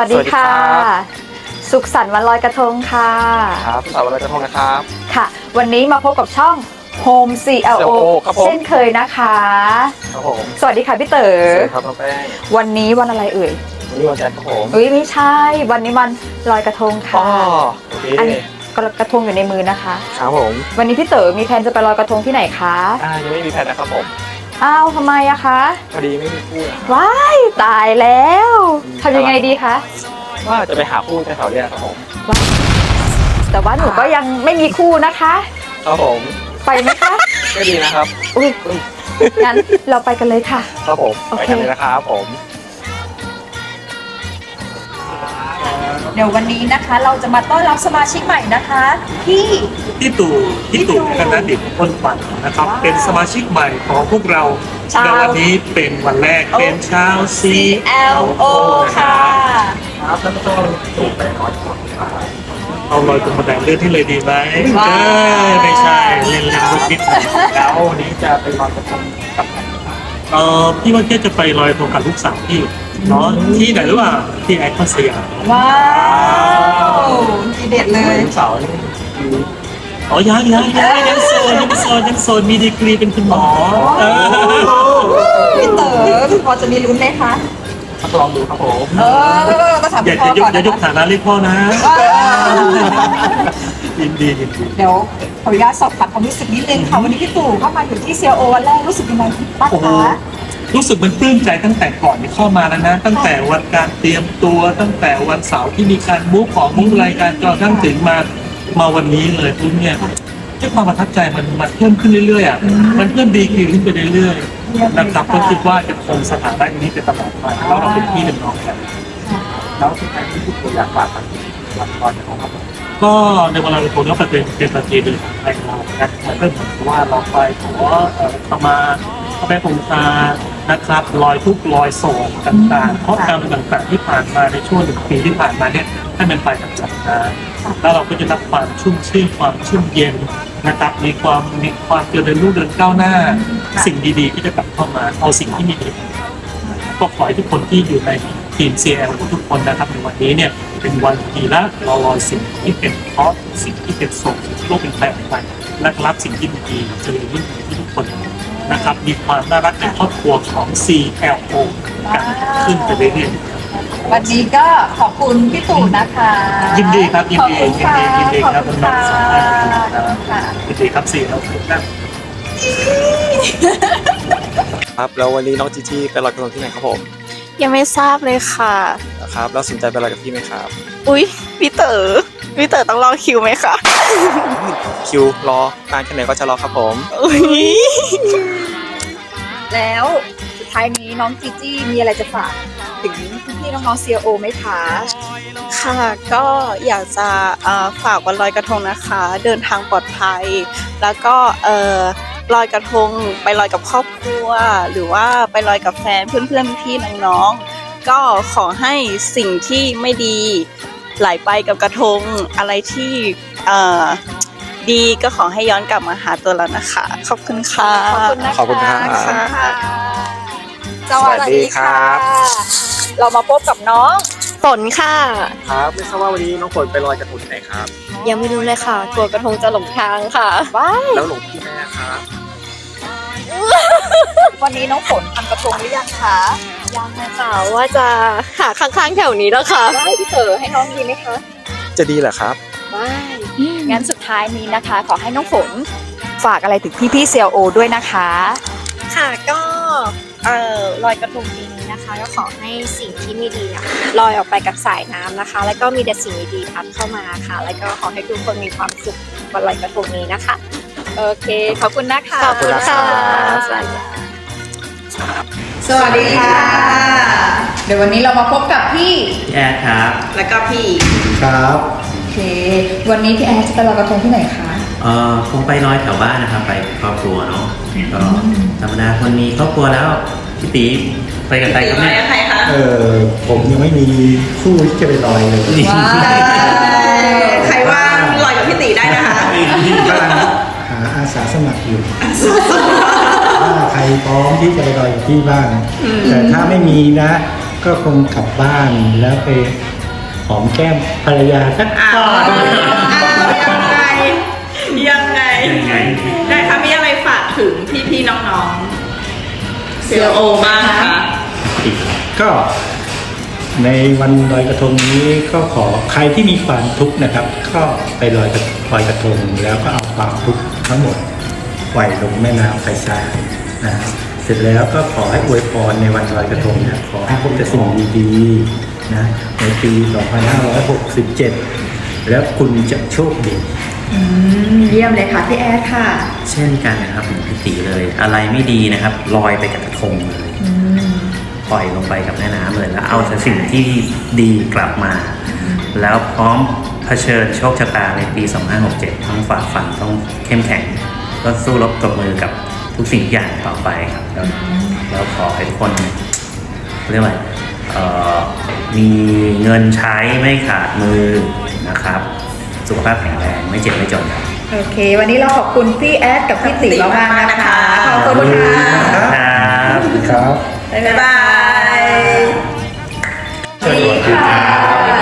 วัสดีค่ะ สวัสดีครับ สุขสันต์วันลอยกระทงค่ะ ครับสาววันลอยกระทงนะครับ ค่ะ วันนี้มาพบกับช่อง Home CLO CLO ครับผม เช่นเคยนะคะ ครับผมสวัสดีค่ะพี่เต๋อ สวัสดีครับน้องแป้งวันนี้วันอะไรเอ่ยวันนี้วันจันทร์ครับผมเอ้ยไม่ใช่ วันนี้วันลอยกระทงอ๋ค่ะ อโอเคอันนี้กระทงอยู่ในมือนะคะ ครับผมวันนี้พี่เต๋อมีแผนจะไปลอยกระทงที่ไหนคะ อ่ายังไม่มีแผนนะครับผม อ้าวทำไมอะคะพอดีไม่มีคู่นะว้ายตายแล้วทำยังไงดีคะว่าจะไปหาคู่แถวๆเนี้ยครับผมแต่ว่าหนูก็ยังไม่มีคู่นะคะ ครับผมไปไหมคะก็ดีนะครับอุ้ยงั้นเราไปกันเลยค่ะ ครับผมโอเคไปกันเลยนะครับผม เดี๋ยววันนี้นะคะ เราจะมาต้อนรับสมาชิกใหม่นะคะที่ พี่ตู่พี่ตู่คณะดิบคนปั่นนะครับ ว้าวเป็นสมาชิกใหม่ของพวกเราชาวในวันนี้เป็นวันแรกเป็นชาว C CLO ค่ะ ครับแล้วก็ต้องถูกไปน้อยคนเอาลอยตรงบันไดเลื่อนที่เลยดีไหมว้าว เอ้ยไม่ใช่เล่นเล่นลูกนิดหน่อยแล้ววันนี้จะไปลอยกระทงกับใคร เออพี่ว่าแค่จะไปลอยตัวกับลูกสาวพี่เนาะที่ไหนหรือเปล่าที่ไอคอนสยามว้าวทีเด็ดเลยลูกสาวนี่คืออ๋อยังยังยังยังโซนยังโซนยังโซนมีดีกรีเป็นคุณหมอเออพี่เต๋อพอจะมีลุ้นไหมคะ ทดลองดูครับผมเออต้องถามอย่าพ่ออย่าก่อนอย่านะยกคะฐานะเรียกพ่อนะยินดียินดี เดี๋ยวขออนุญาตสอบถามความรู้สึกนิดนึงค่ะวันนี้พี่ตู่เข้ามาอยู่ที่ CLO วันแรกรู้สึกยังไงบ้างโอ้โหคะ รู้สึกมันปลื้มใจตั้งแต่ก่อนที่เข้ามาแล้วนะ ตั้งแต่วันการเตรียมตัวตั้งแต่วันเสาร์ที่มีการมุกของมุกรายการจนกระทั่งถึงมามาวันนี้เลยปุ๊บเนี่ยด้วยความประทับใจมันมันเพิ่มขึ้นเรื่อยๆอะมันเพิ่มดีขึ้นขึ้นไปเรื่อยๆ นะครับก็คิดว่าจะคงสถานะนี้ไปตลอดไปแล้วเราเป็นพี่เป็นน้องกันแล้วสุดท้ายที่ทุกคนอยากฝากกันวันลอยกระทงครับก็ในเวลาเราคนก็เป็นเป็นประเพณีของไทยเรานะมันก็เหมือนกับว่าเราไปขอเอ่อมาพระแม่คงคานะครับรอยทุกข์รอยโศกต่างๆ เพราะกรรต่างๆที่ผ่านมาในช่วงหนึ่งปีที่ผ่านมาเนี่ยให้มันไปกับจักรนะแล้วเราก็จะรับความชุ่มชื่นความชุ่มเย็นนะครับมีความมีความเจริญรุ่งเรืองก้าวหน้า สิ่งดีๆ ที่จะกลับเข้ามาเอาสิ่งที่มีดีก็ขอให้ทุกคนที่อยู่ในทีม CL ทุกคนนะครับในวันนี้เนี่ยเป็นวันดีละรอรอยสิ่งที่เป็นเพราะห์สิ่งที่เป็นโศกสิ่งที่โลกเป็นแปลออกไปและรับสิ่งที่ดีๆเจริญรุ่งเรืองที่ทุกคนนะครับมีความน่ารักในครอบครัวของ CLO กันขึ้นไปเรื่อยๆวันนี้ก็ขอบคุณพี่ตู่นะคะ ยินดีครับ ยินดีขอบคุณค่ะยินดียินดีครับขอบคุณน้องๆสองท่านค่ะยินดีครับ CLO ครับ ครับแล้ววันนี้น้องจีจี้ไปลอยกระทงที่ไหนครับผมยังไม่ทราบเลยค่ะ นะครับแล้วสนใจไปลอยกับพี่ไหมครับ อุ๊ยพี่เต๋อพี่เต๋อต้องรอคิวไหมคะคิวรอนานแค่ไหนก็จะรอครับผม อุ๊ยแล้วสุดท้ายนี้น้องจีจี้มีอะไรจะฝากถึงพี่ๆน้องๆ CLO ไหมคะ ค่ะ ก็อยากจะเอ่อฝากวันลอยกระทงนะคะ เดินทางปลอดภัย แล้วก็เอ่อ ลอยกระทง ไปลอยกับครอบครัว หรือว่าไปลอยกับแฟนเพื่อนๆพี่ๆน้องๆก็ขอให้สิ่งที่ไม่ดีไหลไปกับกระทงอะไรที่เอ่อดีก็ขอให้ย้อนกลับมาหาตัวเรานะคะ ขอบคุณค่ะ ขอบคุณนะคะขอบคุณครับขอบคุณค่ะสสวัสดีครับ เรามาพบกับน้องฝนค่ะ ครับไม่ทราบว่าวันนี้น้องฝนไปลอยกระทงที่ไหนครับ ยังไม่รู้เลยค่ะกลัวกระทงจะหลงทางค่ะว้ายแล้วหลวงพี่แม่ครับ วันนี้น้องฝนทำกระทงหรือยังคะยังค่ะว่าจะหาข้างๆแถวนี้แล้วค่ะได้พี่เต๋อให้น้องดีไหมคะจะดีเหรอครับว้ายงั้นสุดท้ายนี้นะคะ ขอให้น้องฝนฝากอะไรถึงพี่ๆ CLO ด้วยนะคะ ค่ะก็เอ่อลอยกระทงปีนี้นะคะ ก็ขอให้สิ่งที่ไม่ดีอะลอยออกไปกับสายน้ำนะคะ แล้วก็มีแต่สิ่งดีๆพัดเข้ามาค่ะ แล้วก็ขอให้ทุกคนมีความสุขวันลอยกระทงนี้นะคะ โอเค ขอบคุณนะคะขอบคุณค่ะสวัสดีสวัสดีค่ะ เดี๋ยววันนี้เรามาพบกับพี่ พี่แอดครับแล้วก็พี่ครับโอเค วันนี้พี่แอร์จะไปลอยกระทงที่ไหนคะ เอ่อคงไปลอยแถวบ้านนะครับ ไปกับครอบครัวเนาะก็ธรรมดาคนมีครอบครัวแล้วพี่ตีไปกับใครครับเนี่ยเออผมยังไม่มีคู่ที่จะไปลอยเลยนี่ใครว่างลอยกับพี่ตีได้นะคะหา อาสาสมัครอยู่ถ้าใครพร้อมที่จะไปลอยกับพี่บ้างแต่ถ้าไม่มีนะก็ก็คงกลับบ้านแล้วไปหอมแก้มภรรยาสักอ้าวยังไง ยังไงยังไงได้คะมีอะไรฝากถึงพี่ๆน้องๆเซลโอบ้างคะก็ในวันลอยกระทงนี้ก็ขอใครที่มีความทุกข์นะครับ ก็ไปลอยกระลอยกระทงแล้วก็เอาความทุกข์ ทั้งหมดปล่อยลงแม่น้ำไปซะนะเสร็จแล้วก็ขอให้อวยพรในวันลอยกระทงเนี่ยขอให้พบแต่สิ่งดีๆนะในปี 2567 แล้วคุณจะโชคดี อืมเยี่ยมเลยค่ะพี่แอดค่ะ เช่นกันนะครับเหมือนพี่ตีเลย อะไรไม่ดีนะครับลอยไปกับกระทงเลย อืม ปล่อยลงไปกับแม่น้ำเลยแล้วเอาแต่สิ่งที่ดีกลับมา แล้วพร้อมเผชิญโชคชะตาในปี 2567 ต้องฝ่าฟันต้องเข้มแข็ง ก็สู้รบกับมือกับทุกสิ่งทุกอย่างต่อไปครับ แล้วแล้วขอให้ทุกคนเรียกว่าอะไรเอ่อมีเงินใช้ไม่ขาดมือนะครับ สุขภาพแข็งแรงไม่เจ็บไม่จนครับ โอเค วันนี้เราขอบคุณพี่แอดกับพี่ติ๋มากๆนะคะ ขอบคุณค่ะครับครับบ๊ายบายสวัสดีค่ะ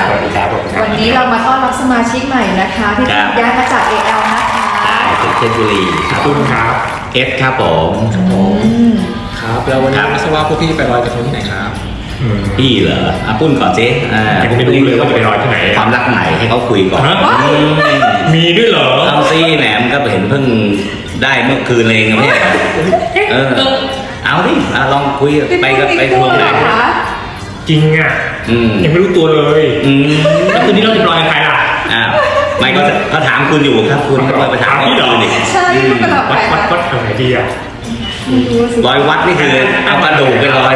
สวัสดีครับผม วั นนี้เรามาต้อนรับสมาชิกใหม่นะคะพี่ครับ ย้ายมาจาก AL นะคะจากเพชรบุรีครับตุ้นครับเอฟครับผม อืมครับแล้ววันนี้ไม่ทราบว่าพวกพี่ไปลอยกระทงที่ไหนครับพี่เหรออะปุ้นก่อนเจ๊อ่ายังไม่รู้เลยว่าจะไปลอยที่ไหนความรักไหนให้เขาคุยก่อนฮะ อืมมีด้วยเหรอ เอาซี่แหนมก็เห็นเพิ่งได้เมื่อคืนเองนะเนี่ยเออเอาดิอะลองคุยพี่ไปปุ้กับมีไปทคู่วงเหไหรนอคะ จริงอะอืมยังไม่รู้ตัวเลยอืมแล้วคืนนี้เราจะลอยกับใครล่ะ อ่าไม่ก็ก็ถามคุณอยู่ครับคุณก็ไปถามถามพี่เหรอ คุณดิใช่พี่เป็นแบบไหวัดนวัดวัดแถวไหนดีอะไม่รู้สิร้อยวัดนี่คือเอากระดูกไปลอย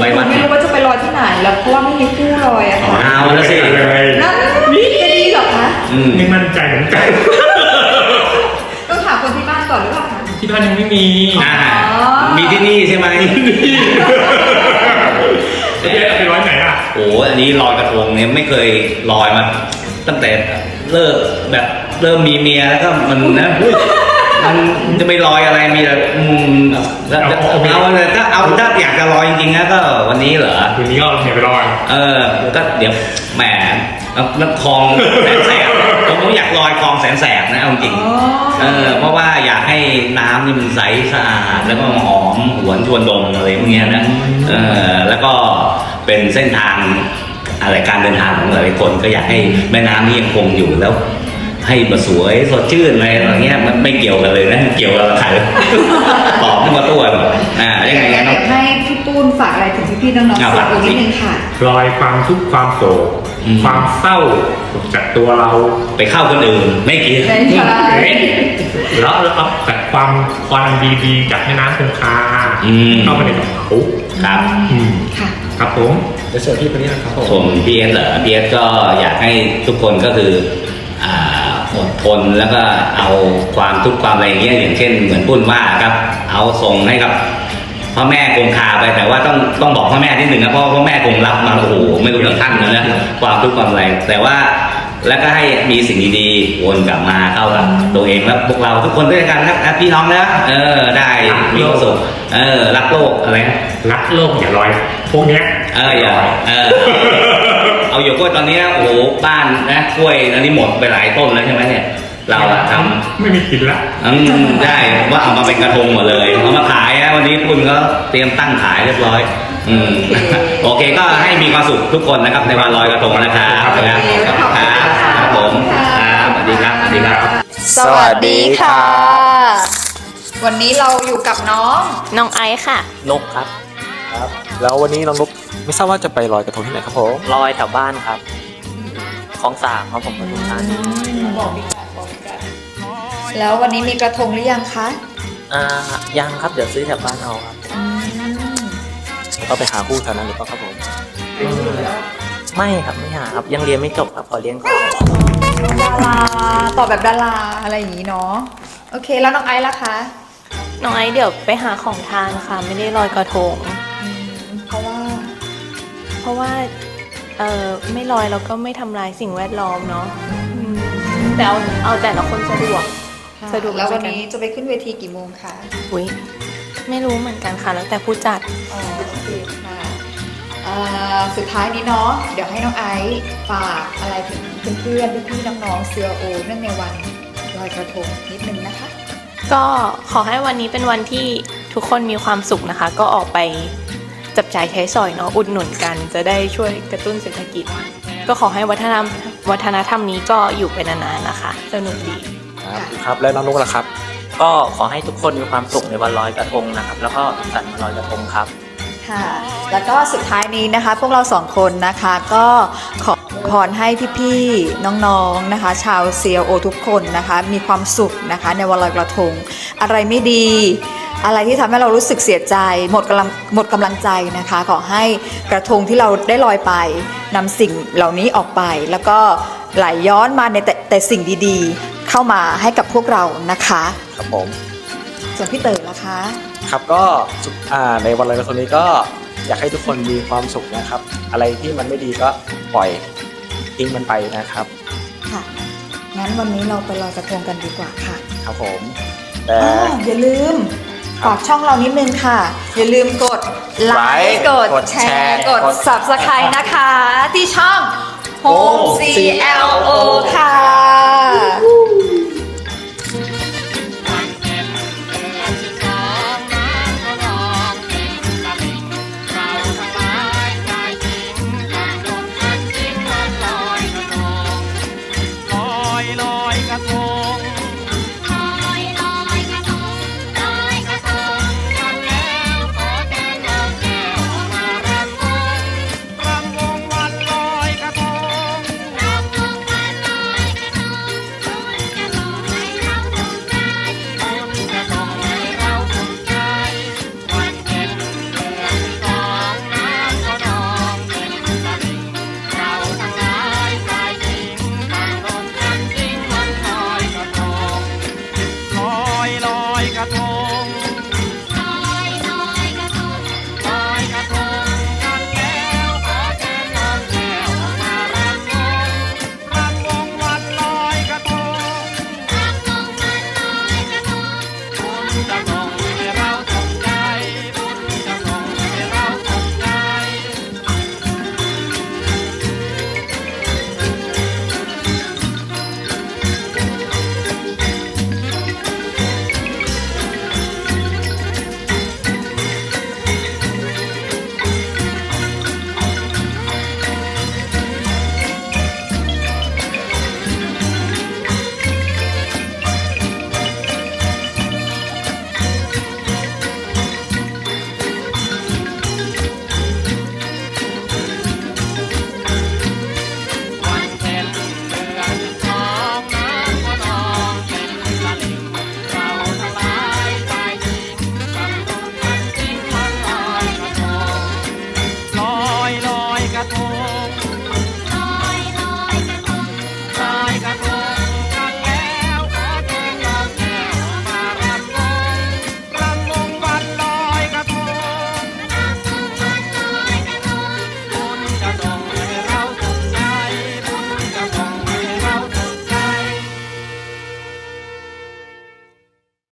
ไปวัดไม่รู้ว่าจะไปลอยที่ไหนแล้วเพราะว่าไม่มีคู่ลอยอะค่ะเอาแล้วสิเลยนั่นนี่จะดีเหรอคะอืมไม่มั่นใจเหมือนกันต้องถามคนที่บ้านก่อนหรือเปล่าคะ ที่บ้านยังไม่มี อ่ามีที่นี่ใช่ไหม แล้วจะไปลอยไหนอะโอ้อันนี้ลอยกระทงเนี่ยไม่เคยลอยมาตั้งแต่เลิกแบบเริ่มมีเมียแล้วก็มันนะอุ๊ยมันจะไปลอยอะไรมีแต่อืมแล้วแล้วเอาเอาเอาเลยถ้าเอาถ้าอยากจะลอยจริงๆนะก็วันนี้เหรอคืนนี้ก็อย่าไปลอยเออก็เดี๋ยวแหมน้ำคลองแสนแสบผมผมอยาก ลอยคลองแสนแสบนะเอาจริงอ๋อเออเพราะว่าอยากให้น้ำนี่มันใสสะอาดแล้วก็หอมหวนชวนดมอะไรพวกเนี้ยนะเออแล้วก็เป็นเส้นทางอะไรการเดินทางของหลายๆคนก็อยากให้แม่น้ำนี่ยังคงอยู่แล้ว ให้มาสวยสดชื่นอะไรอย่างเงี้ยมันไม่เกี่ยวกันเลยนะเกี่ยวกับใครตอบขึ้นมาตัวแบบอ่ายังไงอยางั้นต้องกให้พี่ปูนฝากอะไรถึงพี่ๆน้องๆอะฝากฝากอีกนิดนึงค่ะลอยความทุกข์ความโศกอืมความเศร้าออกจากตัวเราไปเข้าคนอื่นไม่เกี่ยวใช่ใช่แล้วเอาแต่ความความดีๆจากแม่น้ำคงคาอืมเข้ามาในกระเป๋าครับอืมค่ะครับผมเดี๋ยวเชิญพี่คนนี้นะครับผมส่วนพีเอสเหรอพีเอสก็อยากให้ทุกคนก็คืออ่า อดทนแล้วก็เอาความทุกข์ความอะไรอย่างเงี้ยอย่างเช่น เหมือนปุ้นว่าครับ เอาส่งให้กับพ่อแม่คงคาไปแต่ว่าต้องต้องบอกพ่อแม่นิดหนึ่งนะเพราะว่าพ่อแม่คงรับมาโอ้โหไม่รู้กี่ท่านเลยนะความทุกข์ความอะไรแต่ว่าแล้วก็ให้มีสิ่งดีๆวนกลับมาเข้ากับตัวเองแล้วพวกเราทุกคนด้วยกันครับนะพี่น้องนะเออได้มีความสุขเออรักโลกอะไรนะรักโลกอย่าลอยพวกเนี้ยเอออย่าเออ เอาอยู่กล้วยตอนนี้โอ้โหบ้านนะกล้วยอันนี้หมดไปหลายต้นแล้วใช่ไหมเนี่ย เราอะทไม่มีกินละำอืมได้ว่าเอามาเป็นกระทงหมดเลยเอามาขายนะวันนี้คุณก็เตรียมตั้งขายเรียบร้อย อืมโอเคก็ให้มีความสุขทุกคนนะครับในวันลอยกระทงนะครับโอเคครับขอบคุณครับค่ะครับผมครับสวัสดีครับสวัสดีครับ สวัสดีค่ะ วันนี้เราอยู่กับน้อง น้องไอซ์ค่ะ นกครับ ครับ แล้ววันนี้น้องนกไม่ทราบว่าจะไปลอยกระทงที่ไหนครับผมลอยแถวบ้านครับคลองสามครับผมปทุมธานีแล้ววันนี้มีกระทงหรือยังคะอ่ายังครับเดี๋ยวซื้อแถวบ้านเอาครับอืมก็ไปหาคู่แถวนั้นหรือเปล่าครับผม ไม่ครับไม่หาครับยังเรียนไม่จบครับขอเรียนก่อนดาราตอบแบบดาราอะไรอย่างนี้เนาะโอเคแล้วน้องไอซ์ล่ะคะน้องไอซ์เดี๋ยวไปหาของทานค่ะ ไม่ได้ลอยกระทง เพราะว่าเออไม่ลอยแล้วก็ไม่ทำลายสิ่งแวดล้อมเนาะอืมแต่เอาเอาแต่ละคนสะดวก สะดวกแล้ววันนี้จะไปขึ้นเวทีกี่โมงคะอุ้ยไม่รู้เหมือนกันค่ะ แล้วแต่ผู้จัด อ๋อโอเคค่ะเอ่อ่าสุดท้ายนี้เนาะเดี๋ยวให้น้องไอซ์ฝากอะไรถึงเพื่อนๆพี่ๆน้องๆเซียโอเนื่องในวันลอยกระทงนิดนึงนะคะ ก็ขอให้วันนี้เป็นวันที่ทุกคนมีความสุขนะคะ ก็ออกไป จับจ่ายใช้สอยเนาะอุดหนุนกัน จะได้ช่วยกระตุ้นเศรษฐกิจ ก็ขอให้วัฒนธรรมวัฒนธรรมนี้ก็อยู่ไปนานๆนะคะสนุกดีครับครับแล้วน้องนุ๊กล่ะครับ ก็ขอให้ทุกคนมีความสุขในวันลอยกระทงนะครับ แล้วก็สุขสันต์วันลอยกระทงครับค่ะแล้วก็สุดท้ายนี้นะคะ พวกเราสองคนนะคะก็ขอพรให้พี่ๆน้องๆนะคะ ชาว CLO ทุกคนนะคะ มีความสุขนะคะ ในวันลอยกระทง อะไรไม่ดี อะไรที่ทำให้เรารู้สึกเสียใจ หมดกำลังหมดกำลังใจนะคะ ขอให้กระทงที่เราได้ลอยไปนำสิ่งเหล่านี้ออกไป แล้วก็ไหลย้อนมาในแต่แต่สิ่งดีๆ เข้ามาให้กับพวกเรานะคะครับผมส่วนพี่เต๋อล่ะคะ ครับก็สุขอ่าในวันลอยกระทงนี้ก็อยากให้ทุกคนมีความสุขนะครับ อะไรที่มันไม่ดีก็ปล่อยทิ้งมันไปนะครับค่ะงั้นวันนี้เราไปลอยกระทงกันดีกว่าค่ะ ครับผมแต่อ่าอย่าลืมครับ ฝากช่องเรานิดนึงค่ะ อย่าลืมกดไลค์กดแชร์ กด subscribe นะคะ ที่ช่อง Home CLO ค่ะ